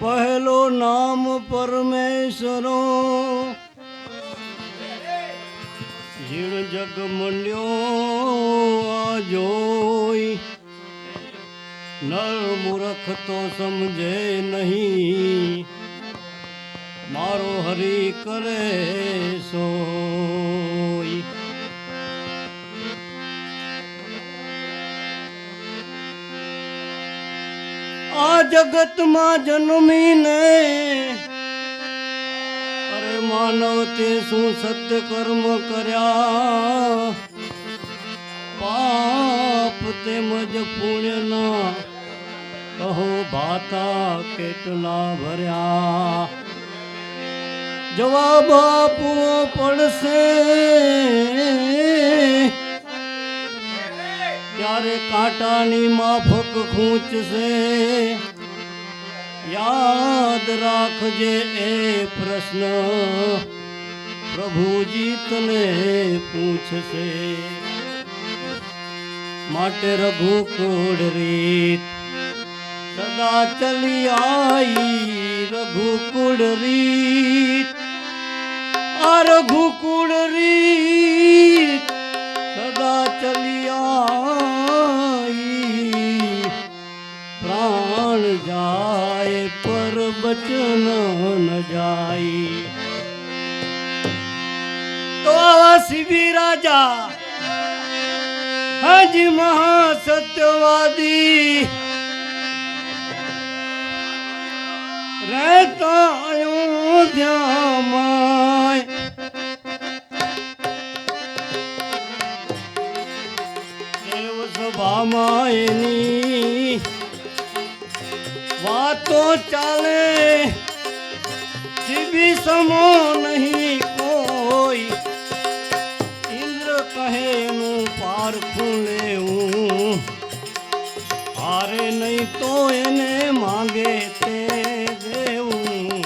પહેલો નામ પરમેશ્વરો. જીણ જગ આ જોઈ. નર મૂરખ તો સમજે નહીં. મારો હરી કરે સોઈ આ જગતમાં જન્મીને અરે માનવ તે શું સત્ય કર્મ કર્યા? પાપ તેમજ પુણ્યના કહો ભાતા કેટલા ભર્યા. જવાબ આપવો પડશે. ત્યારે કાંટાની માફક ખૂંચશે? યાદ રાખજે એ પ્રશ્ન. પ્રભુજી તને પૂછશે. માટે રઘુકુળ રીત. સદા ચલી આઈ રઘુકુળ રીત. આ રઘુકુળ રીત બચન ન જાય. તો શિબી રાજા હાજી મહાસત્યવાદી રહેતા અયોધ્યામાં દેવ સભામાં એની વાતો ચાલે શિબી સમો નહીં કોઈ. ઇન્દ્ર કહે, હું પારખું લેવું. હારે નહીં તો એને માગે તે દેવું.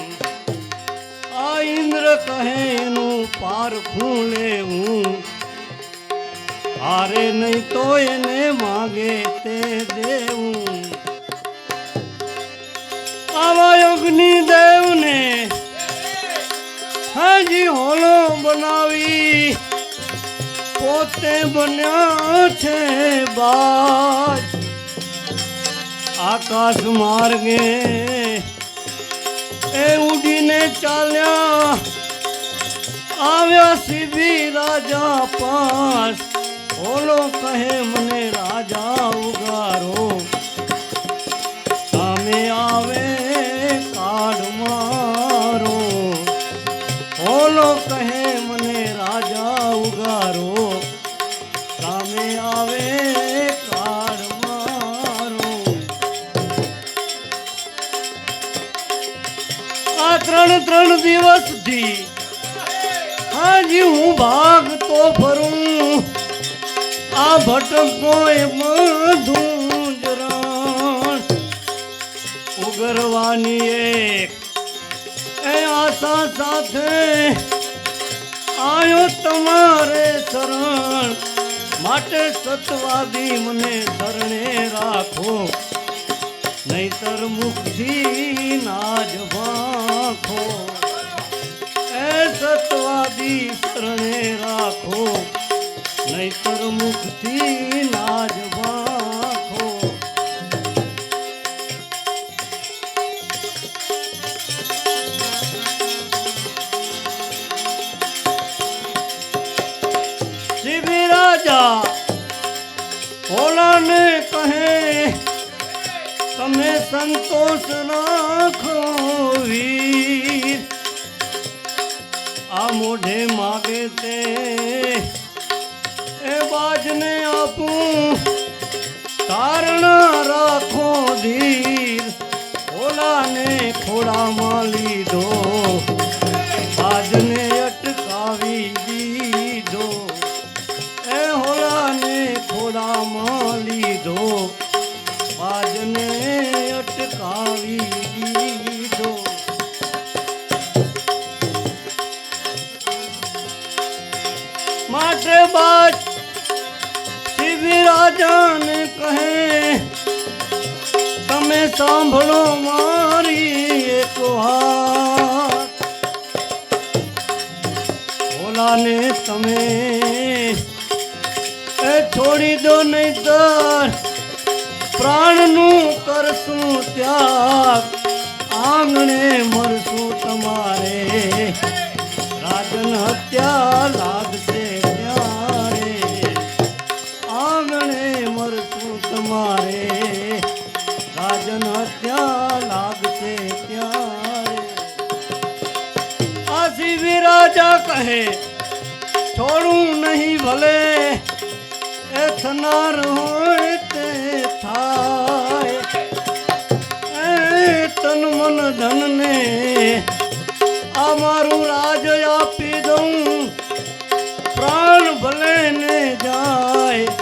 આ ઇન્દ્ર કહે એનું પારખું લેવું. હારે નહીં તો એને માગે તે દેવું. અગ્નિ દેવને હાજી હોલો બનાવી. પોતે બન્યા છે બાજ. આકાશ માર્ગે એ ઉડીને ચાલ્યા. આવ્યા સીધી રાજા પાસ. ઓલો કહે, મને રાજા ઉગારો સામે આવે કાળ આ ત્રણ ત્રણ દિવસથી હાજી હું ભાગતો ફરું. આ ભટકો એ બધું જરાણ ઉગરવાની એક એ આશા સાથે આયો તમારે શરણ. માટે સત્વાદી મને શરણે રાખો. નહીતર મુખથી નાજ ભાખો. એ સત્વાદી શરણે રાખો. નહીતર મુખથી ભોલાને કહે તમે સંતોષ રાખો વીર. આ મોઢે માગે તે એ બાજને આપું. આઠ બાદ શિવરાજન કહે, તમે સાંભળો મારી એક વાત. ભોલાને તમે એ છોડી દો નહીતર, પ્રાણનું કરશું ત્યાગ. આંગણે મરશું તમારે. રાજન હત્યા લાગ વિરાજા કહે, છોડું નહીં ભલે એ થનાર હોય તે થાય. એ તન મન ધનને આ મારું રાજ આપી દઉં, પ્રાણ ભલે ને જાય.